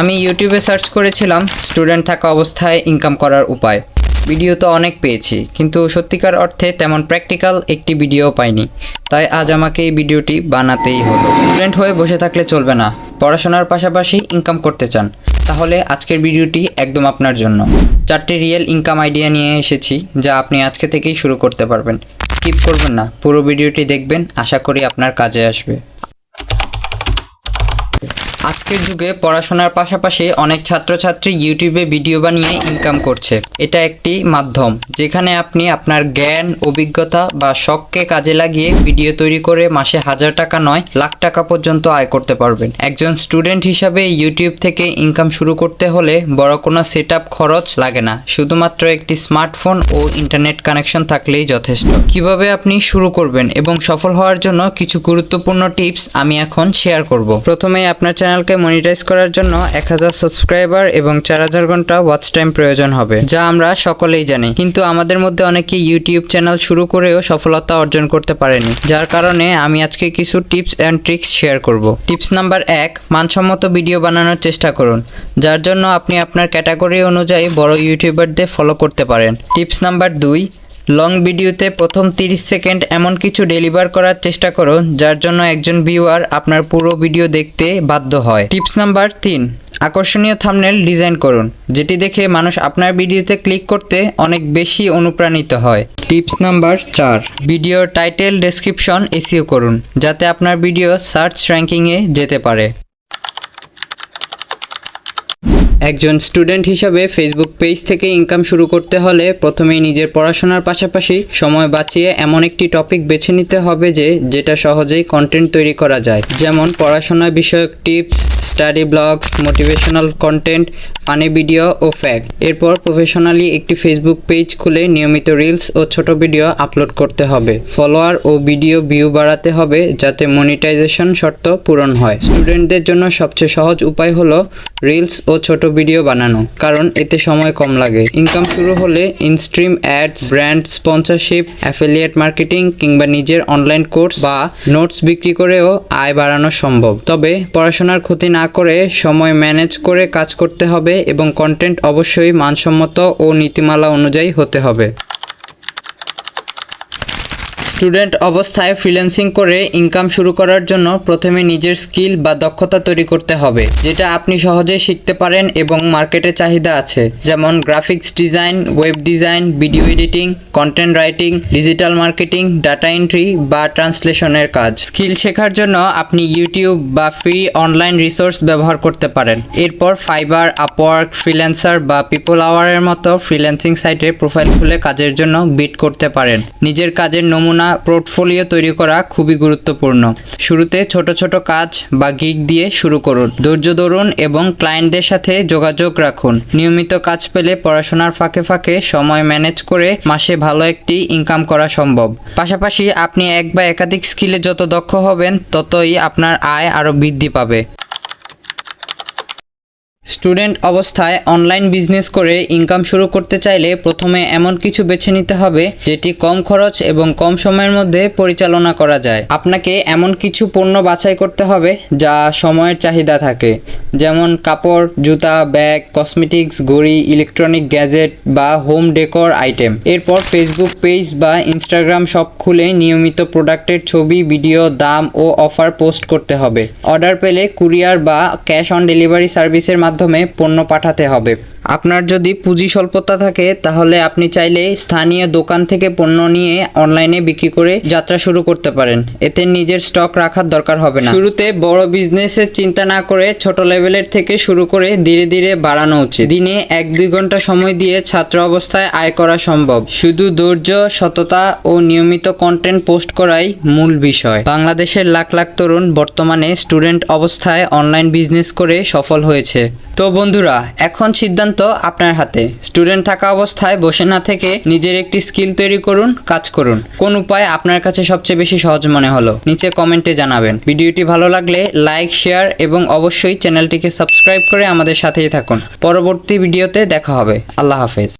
আমি ইউটিউবে সার্চ করেছিলাম স্টুডেন্ট থাকা অবস্থায় ইনকাম করার উপায়। ভিডিও তো অনেক পেয়েছি, কিন্তু সত্যিকার অর্থে তেমন প্র্যাকটিক্যাল একটি ভিডিও পাইনি। তাই আজ আমাকে এই ভিডিওটি বানাতেই হলো। স্টুডেন্ট হয়ে বসে থাকলে চলবে না। পড়াশোনার পাশাপাশি ইনকাম করতে চান। তাহলে আজকের ভিডিওটি একদম আপনার জন্য। চারটি রিয়েল ইনকাম আইডিয়া নিয়ে এসেছি, যা আপনি আজকে থেকেই শুরু করতে পারবেন। স্কিপ করবেন না। পুরো ভিডিওটি দেখবেন, আশা করি আপনার কাজে আসবে। আজকের যুগে পড়াশোনার পাশাপাশি অনেক ছাত্রছাত্রী ইউটিউবে ভিডিও বানিয়ে ইনকাম করছে। এটা একটি মাধ্যম, যেখানে আপনি আপনার জ্ঞান, অভিজ্ঞতা বা শখকে কাজে লাগিয়ে ভিডিও তৈরি করে মাসে হাজার টাকা নয়, লাখ টাকা পর্যন্ত আয় করতে পারবেন। একজন স্টুডেন্ট হিসাবে ইউটিউব থেকে ইনকাম শুরু করতে হলে বড় কোনো সেট খরচ লাগে না। শুধুমাত্র একটি স্মার্টফোন ও ইন্টারনেট কানেকশন থাকলেই যথেষ্ট। কীভাবে আপনি শুরু করবেন এবং সফল হওয়ার জন্য কিছু গুরুত্বপূর্ণ টিপস আমি এখন শেয়ার করব। প্রথমে আপনার চ্যানেলকে মনিটাইজ করার জন্য এক হাজার সাবস্ক্রাইবার এবং চার হাজার ঘণ্টা ওয়াচ টাইম প্রয়োজন হবে, যা আমরা সকলেই জানি। কিন্তু আমাদের মধ্যে অনেকে ইউটিউব চ্যানেল শুরু করেও সফলতা অর্জন করতে পারেনি, যার কারণে আমি আজকে কিছু টিপস অ্যান্ড ট্রিক্স শেয়ার করব। টিপস নাম্বার এক, মানসম্মত ভিডিও বানানোর চেষ্টা করুন, যার জন্য আপনি আপনার ক্যাটাগরি অনুযায়ী বড় ইউটিউবারদের ফলো করতে পারেন। টিপস নাম্বার দুই লং ভিডিওতে প্রথম 30 সেকেন্ড এমন কিছু ডেলিভার করার চেষ্টা করুন যার জন্য একজন ভিউয়ার আপনার পুরো ভিডিও দেখতে বাধ্য হয়। টিপস নাম্বার তিন, আকর্ষণীয় থামনেল ডিজাইন করুন, যেটি দেখে মানুষ আপনার ভিডিওতে ক্লিক করতে অনেক বেশি অনুপ্রাণিত হয়। টিপস নাম্বার চার, ভিডিওর টাইটেল ডেসক্রিপশন এসিও করুন, যাতে আপনার ভিডিও সার্চ র্যাঙ্কিংয়ে যেতে পারে। একজন স্টুডেন্ট হিসাবে ফেসবুক পেজ থেকে ইনকাম শুরু করতে হলে প্রথমেই নিজের পড়াশোনার পাশাপাশি সময় বাঁচিয়ে এমন একটি টপিক বেছে নিতে হবে যে, যেটা সহজেই কন্টেন্ট তৈরি করা যায়। যেমন পড়াশোনা বিষয়ক tips study blogs motivational content funny video ও ফ্যাক্ট এরপর প্রফেশনালি একটি ফেসবুক পেজ খুলে নিয়মিত রিলস ও ছোট ভিডিও আপলোড করতে হবে। ফলোয়ার ও ভিডিও ভিউ বাড়াতে হবে যাতে মনিটাইজেশন শর্ত পূরণ হয়। স্টুডেন্টদের জন্য সবচেয়ে সহজ উপায় হলো রিলস ও ছোট ভিডিও বানানো, কারণ এতে সময় কম লাগে। ইনকাম শুরু হলে instream ads brand sponsorship affiliate marketing কিংবা নিজের অনলাইন কোর্স বা নোটস বিক্রি করেও আয় বাড়ানো সম্ভব। তবে পড়াশোনার ক্ষতি না করে সময় ম্যানেজ করে কাজ করতে হবে এবং কন্টেন্ট অবশ্যই মানসম্মত ও নীতিমালা অনুযায়ী হতে হবে। স্টুডেন্ট অবস্থায় ফ্রিল্যান্সিং করে ইনকাম শুরু করার জন্য প্রথমে নিজের স্কিল বা দক্ষতা তৈরি করতে হবে, যেটা আপনি সহজেই শিখতে পারেন এবং মার্কেটে চাহিদা আছে। যেমন graphics design, web design, video editing, content writing, digital marketing, data entry বা ট্রান্সলেশনের কাজ। স্কিল শেখার জন্য আপনি ইউটিউব বা ফ্রি অনলাইন রিসোর্স ব্যবহার করতে পারেন। এরপর ফাইবার, আপওয়ার্ক, ফ্রিল্যান্সার বা পিপল আওয়ারের মতো ফ্রিল্যান্সিং সাইটে প্রোফাইল খুলে কাজের জন্য বিট করতে পারেন। নিজের কাজের নমুনা পোর্টফোলিও তৈরি করা খুবই গুরুত্বপূর্ণ। শুরুতে ছোট ছোট কাজ বা গিগ দিয়ে শুরু করুন। ধৈর্য ধরুন এবং ক্লায়েন্টদের সাথে যোগাযোগ রাখুন। নিয়মিত কাজ পেলে পড়াশোনার ফাঁকে ফাঁকে সময় ম্যানেজ করে মাসে ভালো একটি ইনকাম করা সম্ভব। পাশাপাশি আপনি এক বা একাধিক স্কিলে যত দক্ষ হবেন, ততই আপনার আয় আরও বৃদ্ধি পাবে। স্টুডেন্ট অবস্থায় অনলাইন বিজনেস করে ইনকাম শুরু করতে চাইলে প্রথমে এমন কিছু বেছে নিতে হবে, যেটি কম খরচ এবং কম সময়ের মধ্যে পরিচালনা করা যায়। আপনাকে এমন কিছু পণ্য বাছাই করতে হবে, যা সময়ের চাহিদা থাকে। যেমন কাপড়, জুতা, ব্যাগ, কসমেটিক্স, ঘড়ি, ইলেকট্রনিক গ্যাজেট বা হোম ডেকোর আইটেম। এরপর ফেসবুক পেজ বা ইনস্টাগ্রাম শপ খুলে নিয়মিত প্রোডাক্টের ছবি, ভিডিও, দাম ও অফার পোস্ট করতে হবে। অর্ডার পেলে কুরিয়ার বা ক্যাশ অন ডেলিভারি সার্ভিসের মাধ্যমে পণ্য পাঠাতে হবে। আপনার যদি পুঁজি স্বল্পতা থাকে, তাহলে আপনি চাইলে স্থানীয় দোকান থেকে পণ্য নিয়ে অনলাইনে বিক্রি করে যাত্রা শুরু করতে পারেন। এতে নিজের স্টক রাখার দরকার হবে না। শুরুতে বড় বিজনেসের চিন্তা না করে ছোট লেভেলের থেকে শুরু করে ধীরে ধীরে বাড়ানো উচিত। দিনে এক দুই ঘণ্টা সময় দিয়ে ছাত্র অবস্থায় আয় করা সম্ভব। শুধু ধৈর্য, সততা ও নিয়মিত কন্টেন্ট পোস্ট করাই মূল বিষয়। বাংলাদেশের লাখ লাখ তরুণ বর্তমানে স্টুডেন্ট অবস্থায় অনলাইন বিজনেস করে সফল হয়েছে। তো বন্ধুরা, এখন সিদ্ধান্ত আপনার হাতে। স্টুডেন্ট থাকা অবস্থায় বসে না থেকে নিজের একটি স্কিল তৈরি করুন, কাজ করুন। কোন উপায় আপনার কাছে সবচেয়ে বেশি সহজ মনে হলো? নিচে কমেন্টে জানাবেন। ভিডিওটি ভালো লাগলে লাইক, শেয়ার এবং অবশ্যই চ্যানেলটিকে সাবস্ক্রাইব করে আমাদের সাথেই থাকুন। পরবর্তী ভিডিওতে দেখা হবে। আল্লাহ হাফেজ।